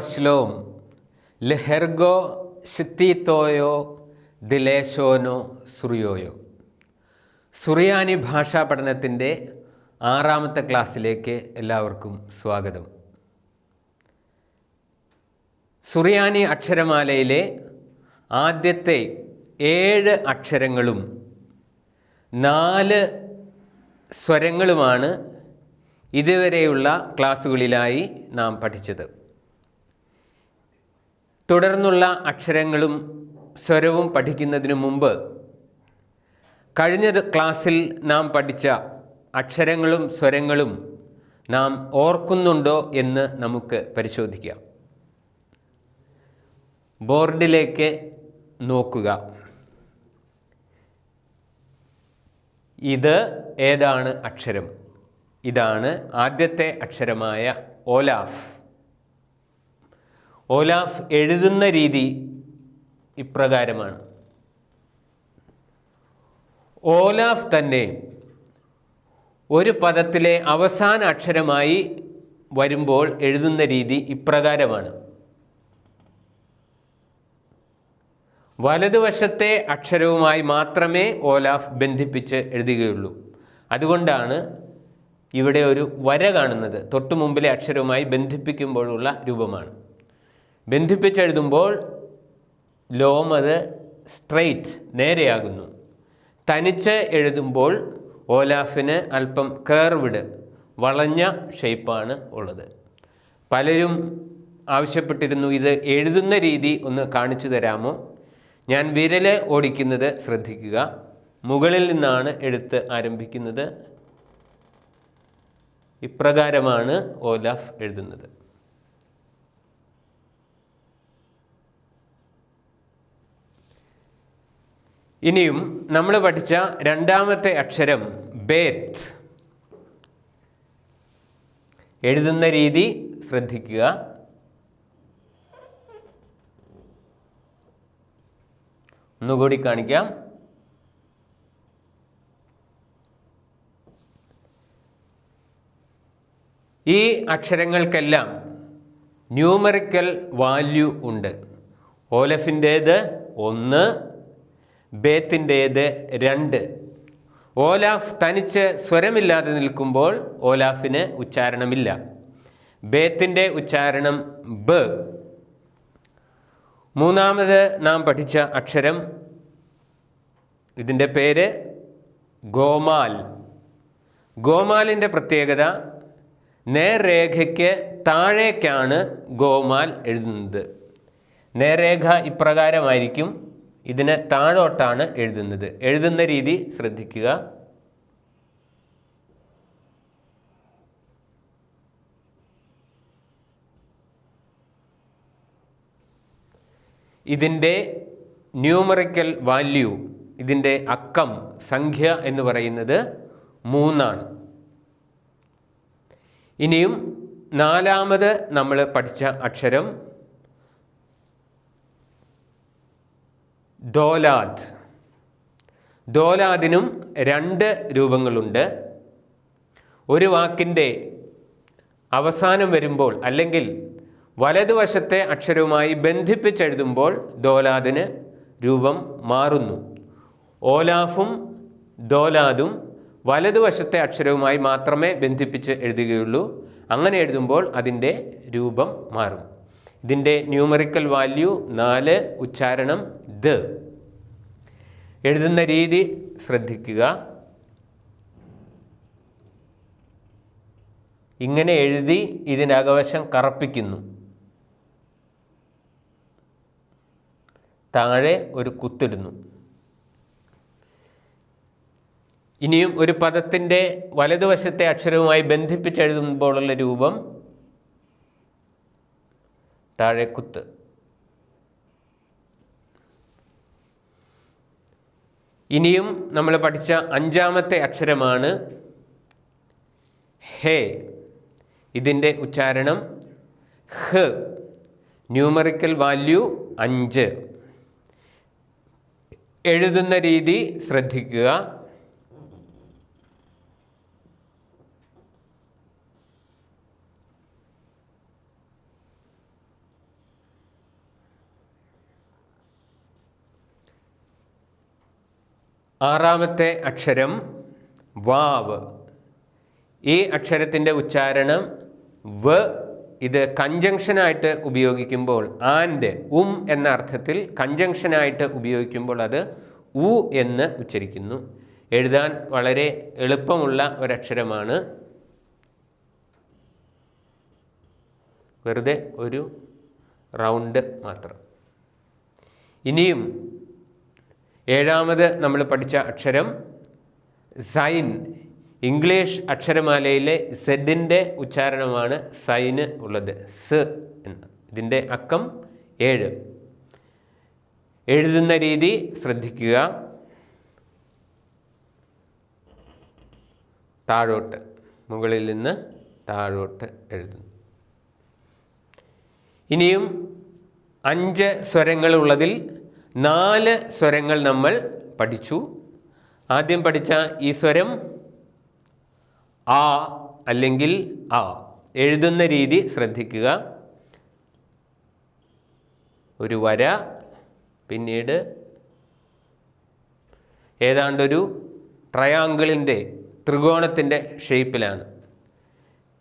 തോ ബശ്ലോം ലെഹെർഗോ ഷിത്തീത്തോയോ ദിലേശോനോ സുറിയോയോ. സുറിയാനി ഭാഷാ പഠനത്തിന്റെ ആറാമത്തെ ക്ലാസ്സിലേക്ക് എല്ലാവർക്കും സ്വാഗതം. സുറിയാനി അക്ഷരമാലയിലെ ആദ്യത്തെ ഏഴ് അക്ഷരങ്ങളും നാല് സ്വരങ്ങളുമാണ് ഇതുവരെയുള്ള ക്ലാസ്സുകളിലായി നാം പഠിച്ചത്. തുടർന്നുള്ള അക്ഷരങ്ങളും സ്വരവും പഠിക്കുന്നതിനു മുമ്പ് കഴിഞ്ഞ ക്ലാസ്സിൽ നാം പഠിച്ച അക്ഷരങ്ങളും സ്വരങ്ങളും നാം ഓർക്കുന്നുണ്ടോ എന്ന് നമുക്ക് പരിശോധിക്കാം. ബോർഡിലേക്ക് നോക്കുക. ഇത് ഏതാണ് അക്ഷരം? ഇതാണ് ആദ്യത്തെ അക്ഷരമായ ഓലാഫ്. ഓലാഫ് എഴുതുന്ന രീതി ഇപ്രകാരമാണ്. ഓലാഫ് തന്നെ ഒരു പദത്തിലെ അവസാന അക്ഷരമായി വരുമ്പോൾ എഴുതുന്ന രീതി ഇപ്രകാരമാണ്. വലതുവശത്തെ അക്ഷരവുമായി മാത്രമേ ഓലാഫ് ബന്ധിപ്പിച്ച് എഴുതുകയുള്ളൂ. അതുകൊണ്ടാണ് ഇവിടെ ഒരു വര കാണുന്നത്. തൊട്ടു മുമ്പിലെ അക്ഷരവുമായി ബന്ധിപ്പിക്കുമ്പോഴുള്ള രൂപമാണ്. ബന്ധിപ്പിച്ചെഴുതുമ്പോൾ ലോം അത് സ്ട്രെയിറ്റ് നേരെയാകുന്നു. തനിച്ച് എഴുതുമ്പോൾ ഓലാഫിന് അല്പം കേർവിഡ് വളഞ്ഞ ഷേപ്പാണ് ഉള്ളത്. പലരും ആവശ്യപ്പെട്ടിരുന്നു ഇത് എഴുതുന്ന രീതി ഒന്ന് കാണിച്ചു തരാമോ? ഞാൻ വിരൽ ഓടിക്കുന്നത് ശ്രദ്ധിക്കുക. മുകളിൽ നിന്നാണ് എഴുത്ത് ആരംഭിക്കുന്നത്. ഇപ്രകാരമാണ് ഓലാഫ് എഴുതുന്നത്. ഇനിയും നമ്മൾ പഠിച്ച രണ്ടാമത്തെ അക്ഷരം ബേത്ത്. എഴുതുന്ന രീതി ശ്രദ്ധിക്കുക. ഒന്നുകൂടി കാണിക്കാം. ഈ അക്ഷരങ്ങൾക്കെല്ലാം ന്യൂമറിക്കൽ വാല്യൂ ഉണ്ട്. ഓലഫിന്റേത് ഒന്ന് ബേത്തിന്റേത് രണ്ട്. ഓലാഫ് തനിച്ച് സ്വരമില്ലാതെ നിൽക്കുമ്പോൾ ഓലാഫിന് ഉച്ചാരണമില്ല. ബേത്തിന്റെ ഉച്ചാരണം ബ. മൂന്നാമത് നാം പഠിച്ച അക്ഷരം ഇതിന്റെ പേര് ഗോമാൽ. ഗോമാലിന്റെ പ്രത്യേകത നേർരേഖയ്ക്ക് താഴേക്കാണ് ഗോമാൽ എഴുതുന്നത്. നേർരേഖ ഇപ്രകാരമായിരിക്കും. ഇതിനെ താഴോട്ടാണ് എഴുതുന്നത്. എഴുതുന്ന രീതി ശ്രദ്ധിക്കുക. ഇതിന്റെ ന്യൂമറിക്കൽ വാല്യൂ ഇതിന്റെ അക്കം സംഖ്യ എന്ന് പറയുന്നത് മൂന്നാണ്. ഇനിയും നാലാമത് നമ്മൾ പഠിച്ച അക്ഷരം ദോലാദ്. ദോലാദിനും രണ്ട് രൂപങ്ങളുണ്ട്. ഒരു വാക്കിന്റെ അവസാനം വരുമ്പോൾ അല്ലെങ്കിൽ വലതുവശത്തെ അക്ഷരവുമായി ബന്ധിപ്പിച്ചെഴുതുമ്പോൾ ദോലാദിന് രൂപം മാറുന്നു. ഓലാഫും ദോലാദും വലതുവശത്തെ അക്ഷരവുമായി മാത്രമേ ബന്ധിപ്പിച്ച് എഴുതുകയുള്ളൂ. അങ്ങനെ എഴുതുമ്പോൾ അതിന്റെ രൂപം മാറും. ഇതിന്റെ ന്യൂമറിക്കൽ വാല്യൂ നാല് ഉച്ചാരണം ദ എഴുതുന്ന രീതി ശ്രദ്ധിക്കുക. ഇങ്ങനെ എഴുതി ഇതിന്റെ അകവശം കറപ്പിക്കുന്നു. താഴെ ഒരു കുത്തിടുന്നു. ഇനിയും ഒരു പദത്തിന്റെ വലതുവശത്തെ അക്ഷരവുമായി ബന്ധിപ്പിച്ചെഴുതുമ്പോഴുള്ള രൂപം താഴെ കുത്ത് ഇനിയും നമ്മൾ പഠിച്ച അഞ്ചാമത്തെ അക്ഷരമാണ് ഹേ. ഇതിന്റെ ഉച്ചാരണം ഹ്. ന്യൂമറിക്കൽ വാല്യൂ അഞ്ച്. എഴുതുന്ന രീതി ശ്രദ്ധിക്കുക. ആറാമത്തെ അക്ഷരം വാവ്. ഈ അക്ഷരത്തിന്റെ ഉച്ചാരണം വ ഇത് കഞ്ചങ്ഷനായിട്ട് ഉപയോഗിക്കുമ്പോൾ ആൻഡ് ഉം എന്ന അർത്ഥത്തിൽ കഞ്ചങ്ഷനായിട്ട് ഉപയോഗിക്കുമ്പോൾ അത് ഉ എന്ന് ഉച്ചരിക്കുന്നു. എഴുതാൻ വളരെ എളുപ്പമുള്ള ഒരക്ഷരമാണ്. വെറുതെ ഒരു റൗണ്ട് മാത്രം. ഇനിയും ഏഴാമത് നമ്മൾ പഠിച്ച അക്ഷരം സൈൻ. ഇംഗ്ലീഷ് അക്ഷരമാലയിലെ സെഡിന്റെ ഉച്ചാരണമാണ് സൈന് ഉള്ളത്. സ് എന്ന്. ഇതിന്റെ അക്കം ഏഴ്. എഴുതുന്ന രീതി ശ്രദ്ധിക്കുക. താഴോട്ട്. മുകളിൽ നിന്ന് താഴോട്ട് എഴുതുന്നു. ഇനിയും അഞ്ച് സ്വരങ്ങളുള്ളതിൽ നാല് സ്വരങ്ങൾ നമ്മൾ പഠിച്ചു. ആദ്യം പഠിച്ച ഈ സ്വരം ആ അല്ലെങ്കിൽ ആ. എഴുതുന്ന രീതി ശ്രദ്ധിക്കുക. ഒരു വര പിന്നീട് ഏതാണ്ടൊരു ട്രയാങ്കിളിന്റെ ത്രികോണത്തിന്റെ ഷേപ്പിലാണ്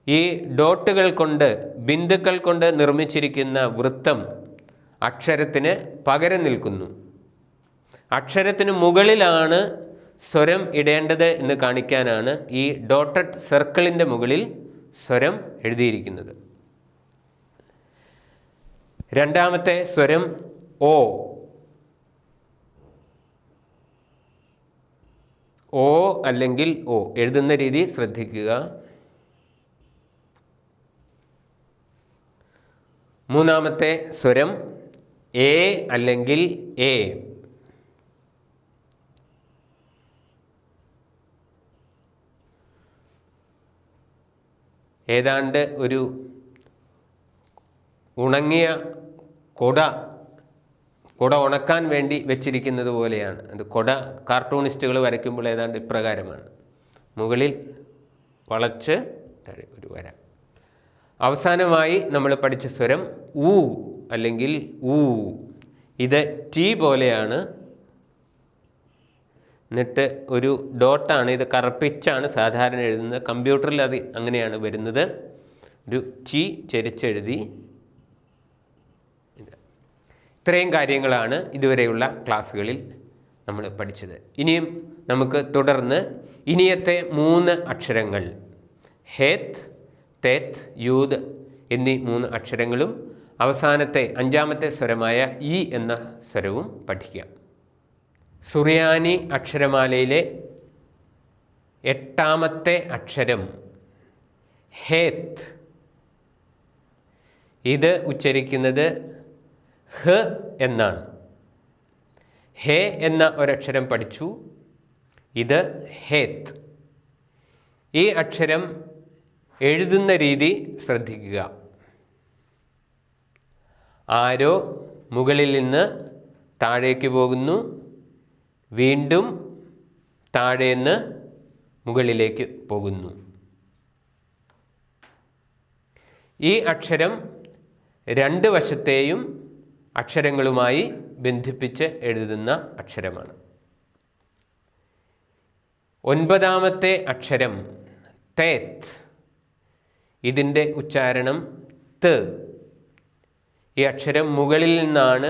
ഈ ഡോട്ടുകൾ കൊണ്ട് ബിന്ദുക്കൾ കൊണ്ട് നിർമ്മിച്ചിരിക്കുന്ന വൃത്തം അക്ഷരത്തിന് പകരം നിൽക്കുന്നു. അക്ഷരത്തിന് മുകളിലാണ് സ്വരം ഇടേണ്ടത് എന്ന് കാണിക്കാനാണ് ഈ ഡോട്ടഡ് സർക്കിളിന്റെ മുകളിൽ സ്വരം എഴുതിയിരിക്കുന്നത്. രണ്ടാമത്തെ സ്വരം ഓ. ഓ അല്ലെങ്കിൽ ഓ. എഴുതുന്ന രീതി ശ്രദ്ധിക്കുക. മൂന്നാമത്തെ സ്വരം എ അല്ലെങ്കിൽ എ. ഏതാണ്ട് ഒരു ഉണങ്ങിയ കുട കുട ഉണക്കാൻ വേണ്ടി വെച്ചിരിക്കുന്നത് പോലെയാണ്. അത് കുട കാർട്ടൂണിസ്റ്റുകൾ വരയ്ക്കുമ്പോൾ ഏതാണ്ട് ഇപ്രകാരമാണ്. മുകളിൽ വളച്ച് ഒരു വര. അവസാനമായി നമ്മൾ പഠിച്ച സ്വരം ഊ. അല്ലെങ്കിൽ ഊ. ഇത് ടി പോലെയാണ്. എന്നിട്ട് ഒരു ഡോട്ടാണ് ഇത് കറുപ്പിച്ചാണ് സാധാരണ എഴുതുന്നത്. കമ്പ്യൂട്ടറിൽ അത് അങ്ങനെയാണ് വരുന്നത്. ഒരു ടി ചരിച്ചെഴുതി. ഇത് ഇത്രയും കാര്യങ്ങളാണ് ഇതുവരെയുള്ള ക്ലാസ്സുകളിൽ നമ്മൾ പഠിച്ചത്. ഇനിയും നമുക്ക് തുടർന്ന് ഇനിയത്തെ മൂന്ന് അക്ഷരങ്ങൾ. ഹേത്ത് തേത്ത് യൂത് എന്നീ മൂന്ന് അക്ഷരങ്ങളും അവസാനത്തെ അഞ്ചാമത്തെ സ്വരമായ ഇ എന്ന സ്വരവും പഠിക്കാം. സുറിയാനി അക്ഷരമാലയിലെ എട്ടാമത്തെ അക്ഷരം ഹേത്ത് ഇത് ഉച്ചരിക്കുന്നത് ഹ് എന്നാണ്. ഹേ എന്ന ഒരക്ഷരം പഠിച്ചു. ഇത് ഹേത്ത് ഈ അക്ഷരം എഴുതുന്ന രീതി ശ്രദ്ധിക്കുക. ആരോ മുകളിൽ നിന്ന് താഴേക്ക് പോകുന്നു. വീണ്ടും താഴേന്ന് മുകളിലേക്ക് പോകുന്നു. ഈ അക്ഷരം രണ്ട് വശത്തെയും അക്ഷരങ്ങളുമായി ബന്ധിപ്പിച്ച് എഴുതുന്ന അക്ഷരമാണ്. ഒൻപതാമത്തെ അക്ഷരം തേത്ത്. ഇതിന്റെ ഉച്ചാരണം ത്. ഈ അക്ഷരം മുകളിൽ നിന്നാണ്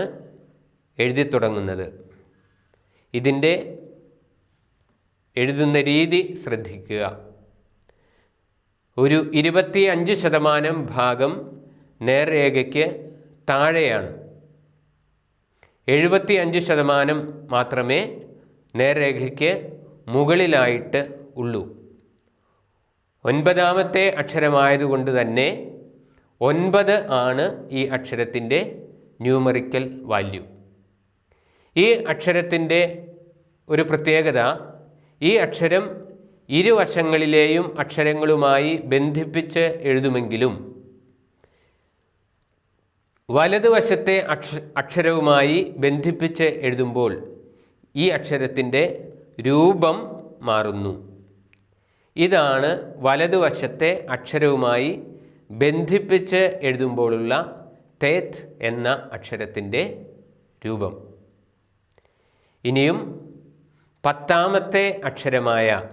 എഴുതി തുടങ്ങുന്നത്. ഇതിന്റെ എഴുതുന്ന രീതി ശ്രദ്ധിക്കുക. ഒരു ഇരുപത്തി അഞ്ച് ശതമാനം ഭാഗം നേർരേഖയ്ക്ക് താഴെയാണ്. എഴുപത്തി അഞ്ച് ശതമാനം മാത്രമേ നേർരേഖയ്ക്ക് മുകളിലായിട്ട് ഉള്ളൂ. ഒൻപതാമത്തെ അക്ഷരമായതുകൊണ്ട് തന്നെ ഒൻപത് ആണ് ഈ അക്ഷരത്തിന്റെ ന്യൂമറിക്കൽ വാല്യൂ. ഈ അക്ഷരത്തിന്റെ ഒരു പ്രത്യേകത ഈ അക്ഷരം ഇരുവശങ്ങളിലെയും അക്ഷരങ്ങളുമായി ബന്ധിപ്പിച്ച് എഴുതുമെങ്കിലും വലതുവശത്തെ അക്ഷ അക്ഷരവുമായി ബന്ധിപ്പിച്ച് എഴുതുമ്പോൾ ഈ അക്ഷരത്തിന്റെ രൂപം മാറുന്നു. ഇതാണ് വലതുവശത്തെ അക്ഷരവുമായി ബന്ധിപ്പിച്ച് എഴുതുമ്പോഴുള്ള തേത്ത് എന്ന അക്ഷരത്തിന്റെ രൂപം. ഇനിയും പത്താമത്തെ അക്ഷരമായ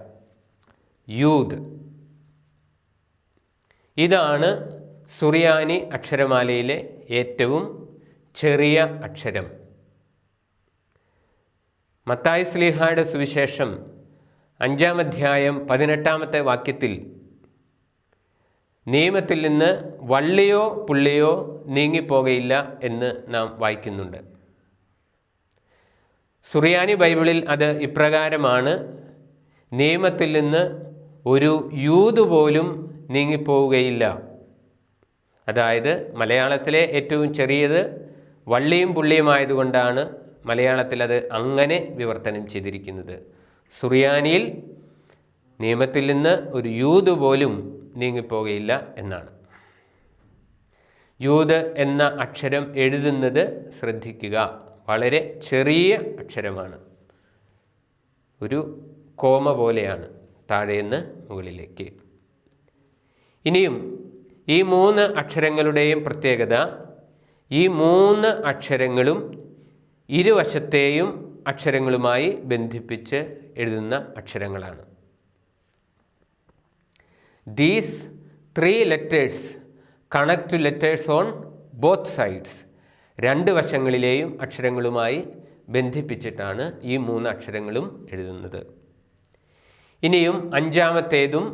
യൂത് ഇതാണ് സുറിയാനി അക്ഷരമാലയിലെ ഏറ്റവും ചെറിയ അക്ഷരം. മത്തായി സ്ലീഹായുടെ സുവിശേഷം അഞ്ചാം അധ്യായം പതിനെട്ടാമത്തെ വാക്യത്തിൽ നിയമത്തിൽ നിന്ന് വള്ളിയോ പുള്ളിയോ നീങ്ങിപ്പോകയില്ല എന്ന് നാം വായിക്കുന്നുണ്ട്. സുറിയാനി ബൈബിളിൽ അത് ഇപ്രകാരമാണ്. നിയമത്തിൽ നിന്ന് ഒരു യൂത് പോലും നീങ്ങിപ്പോവുകയില്ല. അതായത് മലയാളത്തിലെ ഏറ്റവും ചെറിയത് വള്ളിയും പുള്ളിയുമായതുകൊണ്ടാണ് മലയാളത്തിൽ അത് അങ്ങനെ വിവർത്തനം ചെയ്തിരിക്കുന്നത്. സുറിയാനിയിൽ നിയമത്തിൽ നിന്ന് ഒരു യൂത് പോലും നീങ്ങിപ്പോകയില്ല എന്നാണ്. യൂത് എന്ന അക്ഷരം എഴുതുന്നത് ശ്രദ്ധിക്കുക. വളരെ ചെറിയ അക്ഷരമാണ്. ഒരു കോമ പോലെയാണ് താഴേന്ന് മുകളിലേക്ക്. ഇനിയും ഈ മൂന്ന് അക്ഷരങ്ങളുടെയും പ്രത്യേകത ഈ മൂന്ന് അക്ഷരങ്ങളും ഇരുവശത്തെയും അക്ഷരങ്ങളുമായി ബന്ധിപ്പിച്ച് എഴുതുന്ന അക്ഷരങ്ങളാണ്. These three letters connect to letters on both sides രണ്ട് വശങ്ങളിലെയും അക്ഷരങ്ങളുമായി ബന്ധിപ്പിച്ചിട്ടാണ് ഈ മൂന്ന് അക്ഷരങ്ങളും എഴുതുന്നത്. ഇനിയും അഞ്ചാമത്തേതും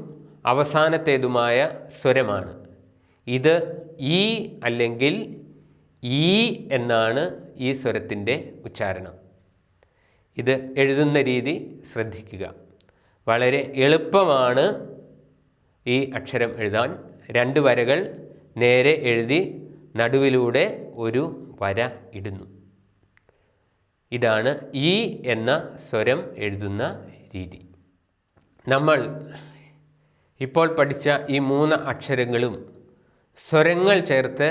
അവസാനത്തേതുമായ സ്വരമാണ്. ഇത് ഈ അല്ലെങ്കിൽ ഈ എന്നാണ് ഈ സ്വരത്തിന്റെ ഉച്ചാരണം. ഇത് എഴുതുന്ന രീതി ശ്രദ്ധിക്കുക. വളരെ എളുപ്പമാണ് ഈ അക്ഷരം എഴുതാൻ രണ്ട് വരകൾ നേരെ എഴുതി നടുവിലൂടെ ഒരു വര ഇടുന്നു. ഇതാണ് ഈ എന്ന സ്വരം എഴുതുന്ന രീതി. നമ്മൾ ഇപ്പോൾ പഠിച്ച ഈ മൂന്ന് അക്ഷരങ്ങളും സ്വരങ്ങൾ ചേർത്ത്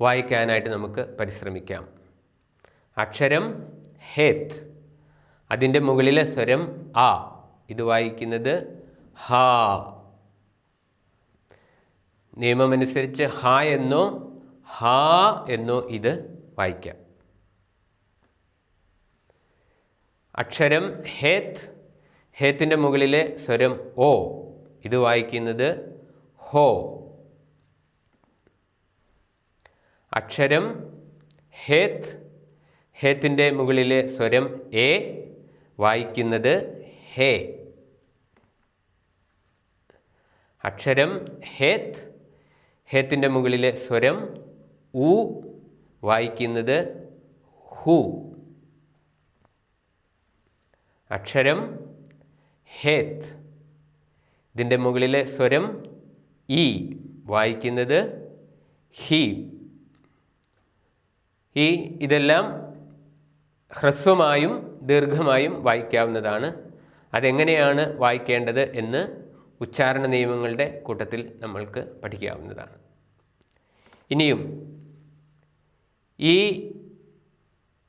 വായിക്കാനായിട്ട് നമുക്ക് പരിശ്രമിക്കാം. അക്ഷരം ഹേത്ത് അതിന്റെ മുകളിലെ സ്വരം ആ. ഇത് വായിക്കുന്നത് ഹാ. നിയമമനുസരിച്ച് ഹ എന്നോ ഹാ എന്നോ ഇത് വായിക്കാം. അക്ഷരം ഹേത്ത് ഹേത്തിന്റെ മുകളിലെ സ്വരം ഓ ഇത് വായിക്കുന്നത് ഹോ. അക്ഷരം ഹേത്ത് ഹേത്തിന്റെ മുകളിലെ സ്വരം എ വായിക്കുന്നത് ഹേ. അക്ഷരം ഹേത്ത് ഹേത്തിന്റെ മുകളിലെ സ്വരം ഉ വായിക്കുന്നത് ഹു. അക്ഷരം ഹേത്ത് ഇതിന്റെ മുകളിലെ സ്വരം ഇ വായിക്കുന്നത് ഹി. ഈ ഇതെല്ലാം ഹ്രസ്വമായും ദീർഘമായും വായിക്കാവുന്നതാണ്. അതെങ്ങനെയാണ് വായിക്കേണ്ടത് എന്ന് ഉച്ചാരണ നിയമങ്ങളുടെ കൂട്ടത്തിൽ നമ്മൾക്ക് പഠിക്കാവുന്നതാണ്. ഇനിയും ഈ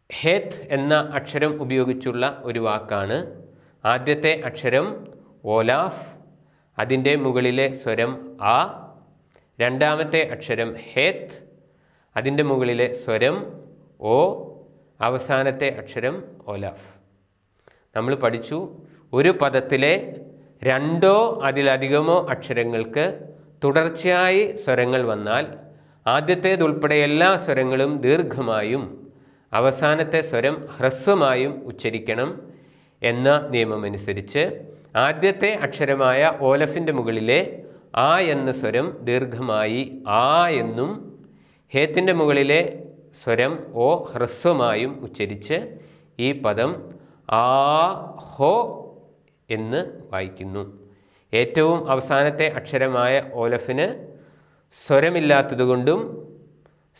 ഹേത്ത് എന്ന അക്ഷരം ഉപയോഗിച്ചുള്ള ഒരു വാക്കാണ് ആദ്യത്തെ അക്ഷരം ഓലാഫ് അതിന്റെ മുകളിലെ സ്വരം ആ രണ്ടാമത്തെ അക്ഷരം ഹേത്ത് അതിന്റെ മുകളിലെ സ്വരം ഓ അവസാനത്തെ അക്ഷരം ഓലാഫ്. നമ്മൾ പഠിച്ചു ഒരു പദത്തിലെ രണ്ടോ അതിലധികമോ അക്ഷരങ്ങൾക്ക് തുടർച്ചയായി സ്വരങ്ങൾ വന്നാൽ ആദ്യത്തേതുൾപ്പെടെ എല്ലാ സ്വരങ്ങളും ദീർഘമായും അവസാനത്തെ സ്വരം ഹ്രസ്വമായും ഉച്ചരിക്കണം എന്ന നിയമമനുസരിച്ച് ആദ്യത്തെ അക്ഷരമായ ഓലഫിന്റെ മുകളിലെ ആ എന്ന സ്വരം ദീർഘമായി ആ എന്നും ഹേത്തിന്റെ മുകളിലെ സ്വരം ഓ ഹ്രസ്വമായും ഉച്ചരിച്ച് ഈ പദം ആ ഹോ എന്ന് വായിക്കുന്നു. ഏറ്റവും അവസാനത്തെ അക്ഷരമായ ഓലഫിന് സ്വരമില്ലാത്തതുകൊണ്ടും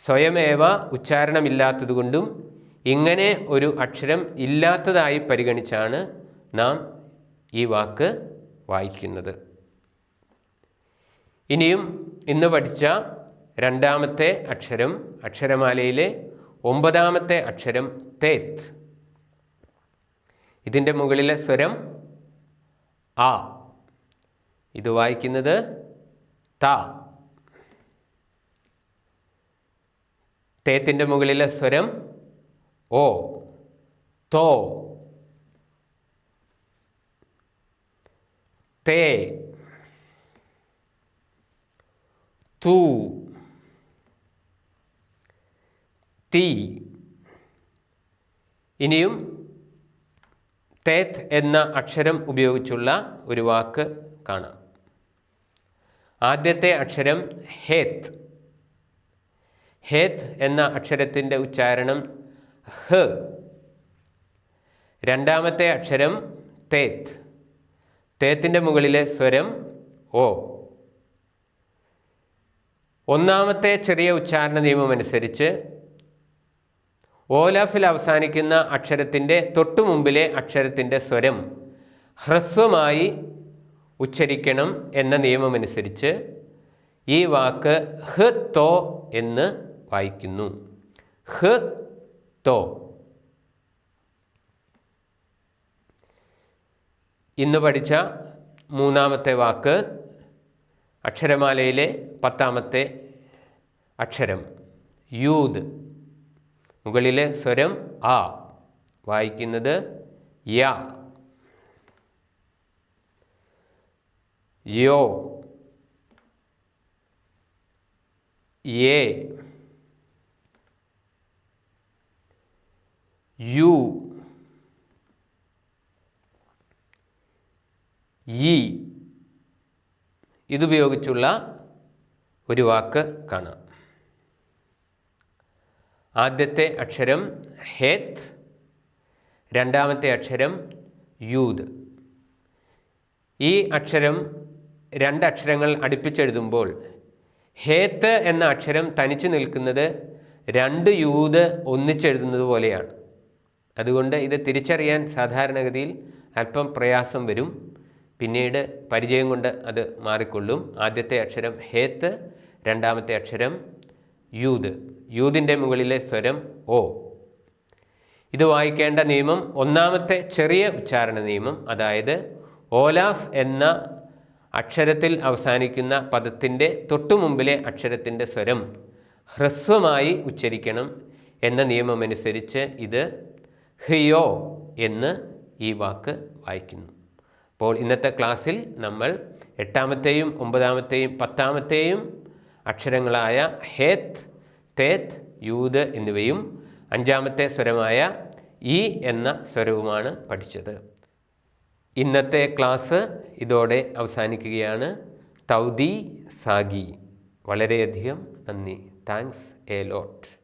സ്വയമേവ ഉച്ചാരണമില്ലാത്തതുകൊണ്ടും ഇങ്ങനെ ഒരു അക്ഷരം ഇല്ലാത്തതായി പരിഗണിച്ചാണ് നാം ഈ വാക്ക് വായിക്കുന്നത്. ഇനിയും ഇന്ന് പഠിച്ച രണ്ടാമത്തെ അക്ഷരം അക്ഷരമാലയിലെ ഒമ്പതാമത്തെ അക്ഷരം തേത്ത്. ഇതിന്റെ മുകളിലെ സ്വരം ആ. ഇത് വായിക്കുന്നത് ത. തേത്തിന്റെ മുകളിലെ സ്വരം ഓ തോ. തേ. തു. തീ. ഇനിയും തേത്ത് എന്ന അക്ഷരം ഉപയോഗിച്ചുള്ള ഒരു വാക്ക് കാണാം. ആദ്യത്തെ അക്ഷരം ഹേത്ത്. ഹേത്ത് എന്ന അക്ഷരത്തിന്റെ ഉച്ചാരണം ഹ്. രണ്ടാമത്തെ അക്ഷരം തേത്ത്. തേത്തിന്റെ മുകളിലെ സ്വരം ഓ. ഒന്നാമത്തെ ചെറിയ ഉച്ചാരണ നിയമം അനുസരിച്ച് ഓലാഫിൽ അവസാനിക്കുന്ന അക്ഷരത്തിന്റെ തൊട്ടുമുമ്പിലെ അക്ഷരത്തിന്റെ സ്വരം ഹ്രസ്വമായി ഉച്ചരിക്കണം എന്ന നിയമമനുസരിച്ച് ഈ വാക്ക് ഹ് തോ എന്ന് വായിക്കുന്നു. ഹ് തോ. ഇന്ന് പഠിച്ച മൂന്നാമത്തെ വാക്ക് അക്ഷരമാലയിലെ പത്താമത്തെ അക്ഷരം യൂത് മുകളിലെ സ്വരം ആ. വായിക്കുന്നത് യ. യോ. എ യു. ഈ. ഇതുപയോഗിച്ചുള്ള ഒരു വാക്ക് കാണാം. ആദ്യത്തെ അക്ഷരം ഹേത്ത് രണ്ടാമത്തെ അക്ഷരം യൂത് ഈ അക്ഷരം രണ്ട് അക്ഷരങ്ങൾ അടുപ്പിച്ചെഴുതുമ്പോൾ ഹേത്ത് എന്ന അക്ഷരം തനിച്ചു നിൽക്കുന്നത് രണ്ട് യൂത് ഒന്നിച്ചെഴുതുന്നത് പോലെയാണ്. അതുകൊണ്ട് ഇത് തിരിച്ചറിയാൻ സാധാരണഗതിയിൽ അല്പം പ്രയാസം വരും. പിന്നീട് പരിചയം കൊണ്ട് അത് മാറിക്കൊള്ളും. ആദ്യത്തെ അക്ഷരം ഹേത്ത് രണ്ടാമത്തെ അക്ഷരം യൂത് യൂതിന്റെ മുകളിലെ സ്വരം ഓ. ഇത് വായിക്കേണ്ട നിയമം ഒന്നാമത്തെ ചെറിയ ഉച്ചാരണ നിയമം അതായത് ഓലാഫ് എന്ന അക്ഷരത്തിൽ അവസാനിക്കുന്ന പദത്തിന്റെ തൊട്ടുമുമ്പിലെ അക്ഷരത്തിന്റെ സ്വരം ഹ്രസ്വമായി ഉച്ചരിക്കണം എന്ന നിയമമനുസരിച്ച് ഇത് ഹിയോ എന്ന് ഈ വാക്ക് വായിക്കുന്നു. അപ്പോൾ ഇന്നത്തെ ക്ലാസ്സിൽ നമ്മൾ എട്ടാമത്തെയും ഒമ്പതാമത്തെയും പത്താമത്തെയും അക്ഷരങ്ങളായ ഹേത്ത് തേത്ത് യൂത് എന്നിവയും അഞ്ചാമത്തെ സ്വരമായ ഇ എന്ന സ്വരവുമാണ് പഠിച്ചത്. ഇന്നത്തെ ക്ലാസ് ഇതോടെ അവസാനിക്കുകയാണ്. തൗദി സാഗി. വളരെയധികം നന്ദി. Thanks a lot.